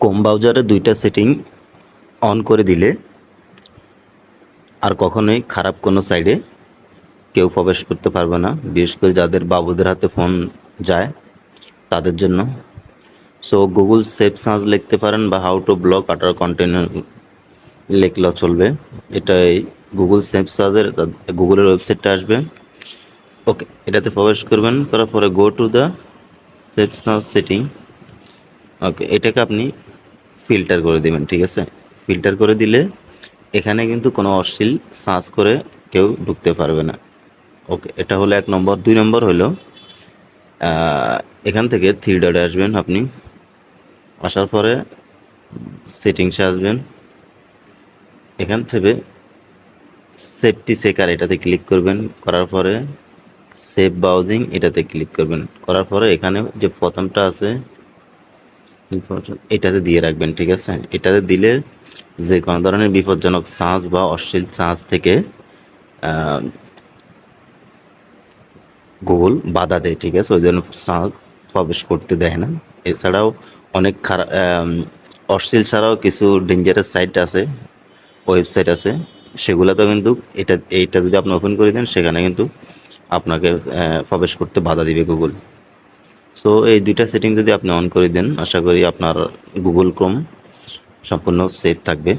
কম ব্রাউজারে দুইটা setting on করে দিলে আর কখনোই খারাপ কোনো সাইডে কেউ প্রবেশ করতে পারবে না। বিশেষ করে যাদের বাবুদের হাতে ফোন যায়, তাদের জন্য। সো গুগল সেফ সার্চ লিখতে পারেন বা how to block adult content লিখলেও চলবে। এটাই গুগল সেফ সার্চের গুগলের ওয়েবসাইটটা আসবে। ওকে এটাতে প্রবেশ করবেন, করার পরে go to the safe search setting okay এটাকে আপনি ফিল্টার করে দিবেন, ঠিক আছে? ফিল্টার করে দিলে এখানে কিন্তু কোনো অশ্লীল সার্চ করে কেউ ঢুকতে পারবে না। ওকে এটা হলো এক নম্বর। দুই নম্বর হলো এখান থেকে থ্রি ডটে আসবেন আপনি। আসার পরে সেটিংসে আসবেন। এখান থেকে সেফটি সেকার এটাতে ক্লিক করবেন। করার পরে সেভ ব্রাউজিং এটাতে ক্লিক করবেন। করার পরে এখানে যে প্রথমটা আছে information, এটাতে দিয়ে রাখবেন ঠিক আছে? এটাতে দিলে যে কোনো ধরনের বিপজ্জনক সাঁচ বা অশ্লীল সাঁচ থেকে গুগল বাধা দেয় ঠিক আছে? ওই জন্য সাঁচ প্রবেশ করতে দেয় না। এছাড়াও অনেক খারাপ অশ্লীল ছাড়াও কিছু ডেঞ্জারাস সাইট আছে ওয়েবসাইট আছে সেগুলোতেও কিন্তু এটা এইটা যদি আপনি ওপেন করে দেন সেখানে কিন্তু আপনাকে প্রবেশ করতে বাধা দিবে গুগল। সো এই দুইটা সেটিং যদি আপনি অন করে দেন, আশা করি আপনার গুগল ক্রোম সম্পূর্ণ সেফ থাকবে।